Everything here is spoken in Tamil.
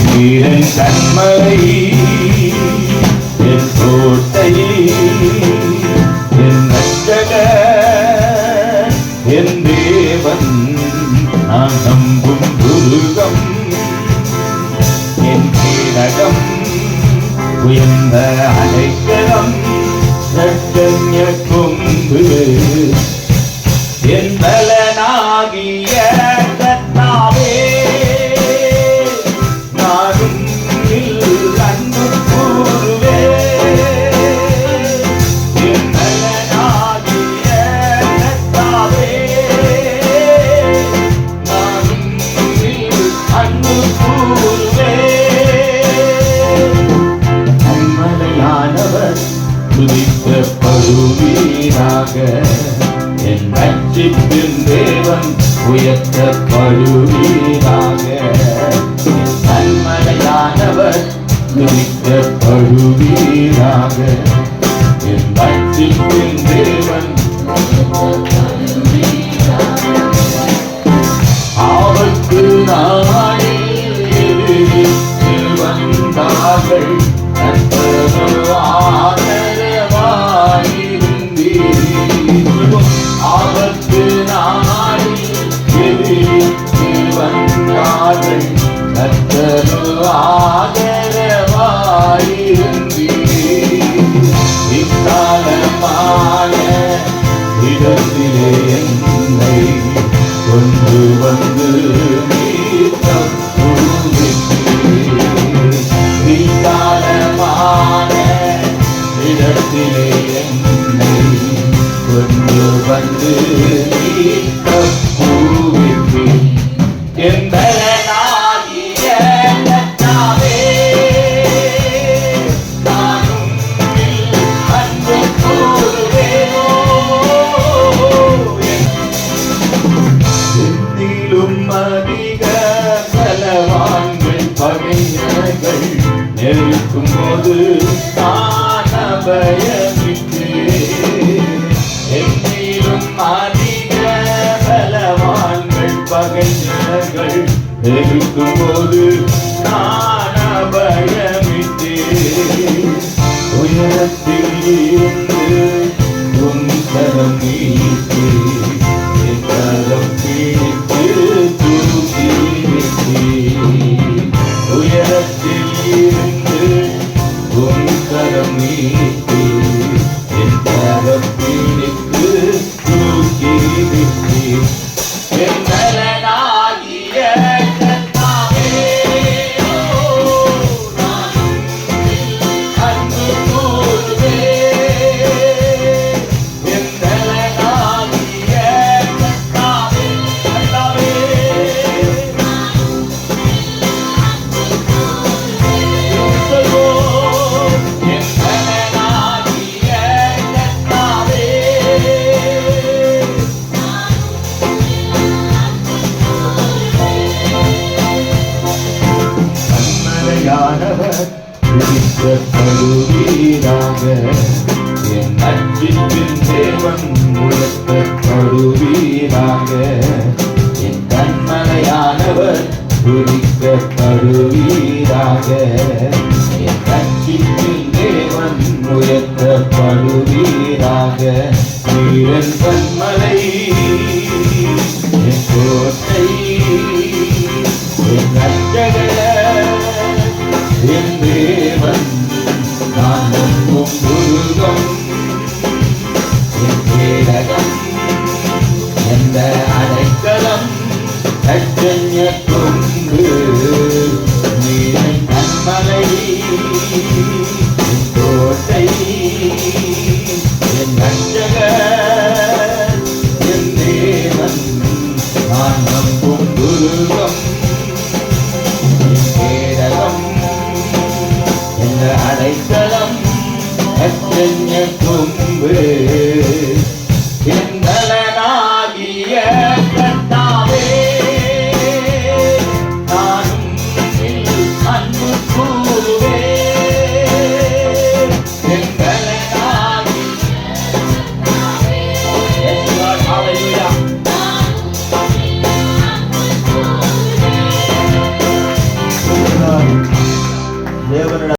என் கண்மலை என் கோட்டை என் ரட்சக என் தேவன் நான் நம்பும் துருகம் என் கேடகம் உயர்ந்த அடைக்கலம் ரட்சன்ய கொம்பு என் தலை உயர்த்தப்படுவீராக என் துணிக்க துதிக்கப்படுவீராக என் பட்சிக்கும் தேவன் ஆபத்து நாளே வந்தார்கள் கர்த்தரோ வந்தார்கள் கர்த்தரோ ஆதரவாயிருந்தீர். இக்காலமான இடத்திலே என்னை கொண்டு வந்து நீத்தம் விசாலமான இடத்திலே என்னை கொண்டு வந்து நீத்தம் கண்கள் நெருக்கும் போது நான் அபயமிட்டு எந்திலும் அதிக பலவான்கள் பகைஞர்கள் நெருக்கும் போது நான் அபயமிட்டு உயரத்தில் you. துதிக்கப்படுவீராக என் நட்பின் தேவன் உயர்த்தப்படுவீராக. வீரன் கண்மலை எனக்கு நன்மலை கோட்டை என் நஞ்சக என் தேவன் நான் நம்பும் குருவம் என் கேடலம் என் அடைத்தளம் எத்தனை கொம்பு என் நலனாகிய